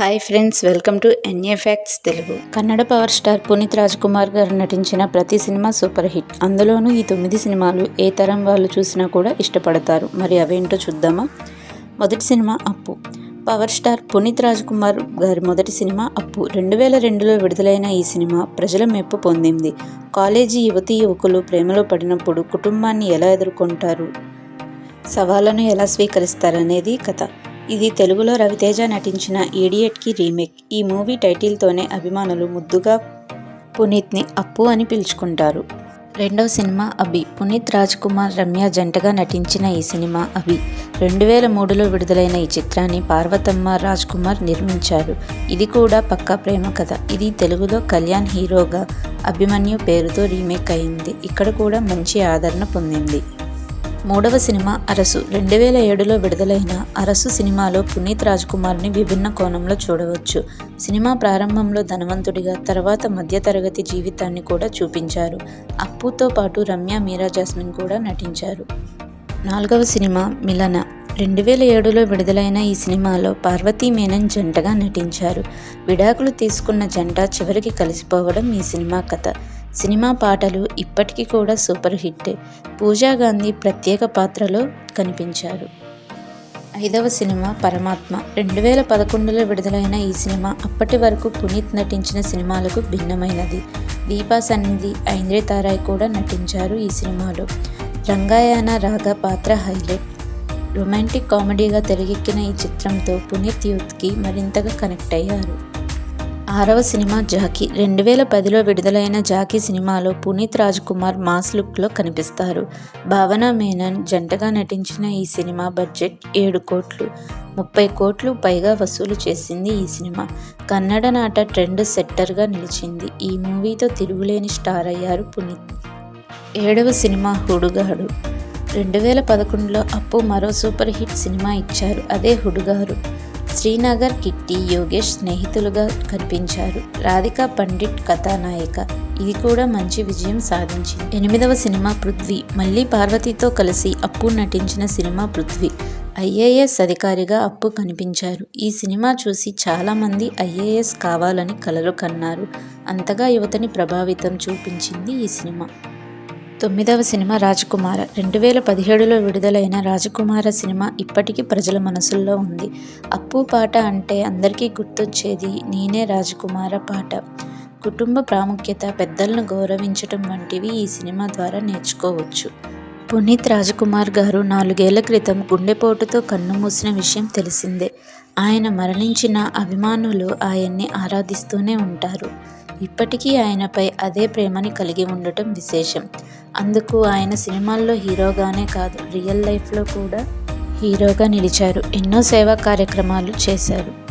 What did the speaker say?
Hi friends welcome to NA facts Telugu. Kannada power star Puneeth Raj Kumar గారు నటించిన ప్రతి cinema super hit. అందులోనూ ఈ తొమ్మిది సినిమాలు ఏ తరం వాళ్ళు చూసినా కూడా ఇష్టపడతారు. మరి అవేంటో చూద్దామా? మొదటి cinema Appu. Power star Puneeth Raj Kumar గారి మొదటి సినిమా అప్పు. రెండు వేల రెండులో విడుదలైన ఈ సినిమా ప్రజల మెప్పు పొందింది. కాలేజీ యువతీ యువకులు ప్రేమలో పడినప్పుడు కుటుంబాన్ని ఎలా ఎదుర్కొంటారు? సవాళ్ళను ఎలా స్వీకరిస్తారనేది కథ. ఇది తెలుగులో రవితేజ నటించిన ఈడియట్కి రీమేక్. ఈ మూవీ టైటిల్తోనే అభిమానులు ముద్దుగా పునీత్ని అప్పు అని పిలుచుకుంటారు. రెండవ సినిమా అభి. పునీత్ రాజ్ కుమార్ రమ్య జంటగా నటించిన ఈ సినిమా అభి. రెండు వేల మూడులో విడుదలైన ఈ చిత్రాన్ని పార్వతమ్మ రాజ్ కుమార్ నిర్మించారు. ఇది కూడా పక్కా ప్రేమ కథ. ఇది తెలుగులో కళ్యాణ్ హీరోగా అభిమన్యు పేరుతో రీమేక్ అయింది. ఇక్కడ కూడా మంచి ఆదరణ పొందింది. మూడవ సినిమా అరసు. రెండు వేల ఏడులో విడుదలైన అరసు సినిమాలో పునీత్ రాజ్ కుమార్ని విభిన్న కోణంలో చూడవచ్చు. సినిమా ప్రారంభంలో ధనవంతుడిగా తర్వాత మధ్యతరగతి జీవితాన్ని కూడా చూపించారు. అప్పుతో పాటు రమ్య మీరా జాస్మిన్ కూడా నటించారు. నాలుగవ సినిమా మిలన. రెండు వేల ఏడులో విడుదలైన ఈ సినిమాలో పార్వతీ మేనన్ జంటగా నటించారు. విడాకులు తీసుకున్న జంట చివరికి కలిసిపోవడం ఈ సినిమా కథ. సినిమా పాటలు ఇప్పటికీ కూడా సూపర్ హిట్. పూజా గాంధీ ప్రత్యేక పాత్రలో కనిపించారు. ఐదవ సినిమా పరమాత్మ. రెండు వేల పదకొండులో విడుదలైన ఈ సినిమా అప్పటి వరకు పునీత్ నటించిన సినిమాలకు భిన్నమైనది. దీపా సన్నిధి ఐంద్రే తారాయ్ కూడా నటించారు ఈ సినిమాలో. రంగాయన రాగ పాత్ర హైలైట్. రొమాంటిక్ కామెడీగా తెరకెక్కిన ఈ చిత్రంతో పునీత్ యూత్కి మరింతగా కనెక్ట్ అయ్యారు. ఆరవ సినిమా జాకీ. రెండు వేల పదిలో విడుదలైన జాకీ సినిమాలో పునీత్ రాజ్ కుమార్ మాస్ లుక్లో కనిపిస్తారు. భావన మేనన్ జంటగా నటించిన ఈ సినిమా బడ్జెట్ ఏడు కోట్లు. ముప్పై కోట్లు పైగా వసూలు చేసింది ఈ సినిమా. కన్నడ నాట ట్రెండ్ సెట్టర్గా నిలిచింది. ఈ మూవీతో తిరుగులేని స్టార్ అయ్యారు పునీత్. ఏడవ సినిమా హుడుగాడు. రెండు వేల పదకొండులో అప్పు మరో సూపర్ హిట్ సినిమా ఇచ్చారు. అదే హుడుగారు శ్రీనగర్ కిట్టి యోగేష్ స్నేహితులుగా కనిపించారు. రాధిక పండిట్ కథానాయిక. ఇది కూడా మంచి విజయం సాధించింది. ఎనిమిదవ సినిమా పృథ్వీ. మళ్ళీ పార్వతితో కలిసి అప్పు నటించిన సినిమా పృథ్వీ. ఐఏఎస్ అధికారిగా అప్పు కనిపించారు. ఈ సినిమా చూసి చాలామంది ఐఏఎస్ కావాలని కలలు కన్నారు. అంతగా యువతని ప్రభావితం చూపించింది ఈ సినిమా. తొమ్మిదవ సినిమా రాజకుమార. రెండు వేల పదిహేడులో విడుదలైన రాజకుమార సినిమా ఇప్పటికీ ప్రజల మనసుల్లో ఉంది. అప్పు పాట అంటే అందరికీ గుర్తొచ్చేది నేనే రాజకుమార పాట. కుటుంబ ప్రాముఖ్యత పెద్దలను గౌరవించటం వంటివి ఈ సినిమా ద్వారా నేర్చుకోవచ్చు. పునీత్ రాజకుమార్ గారు నాలుగేళ్ళ క్రితం గుండెపోటుతో కన్నుమూసిన విషయం తెలిసిందే. ఆయన మరణించిన అభిమానులు ఆయన్ని ఆరాధిస్తూనే ఉంటారు. ఇప్పటికీ ఆయనపై అదే ప్రేమని కలిగి ఉండటం విశేషం. అందుకు ఆయన సినిమాల్లో హీరోగానే కాదు రియల్ లైఫ్లో కూడా హీరోగా నిలిచారు. ఎన్నో సేవా కార్యక్రమాలు చేశారు.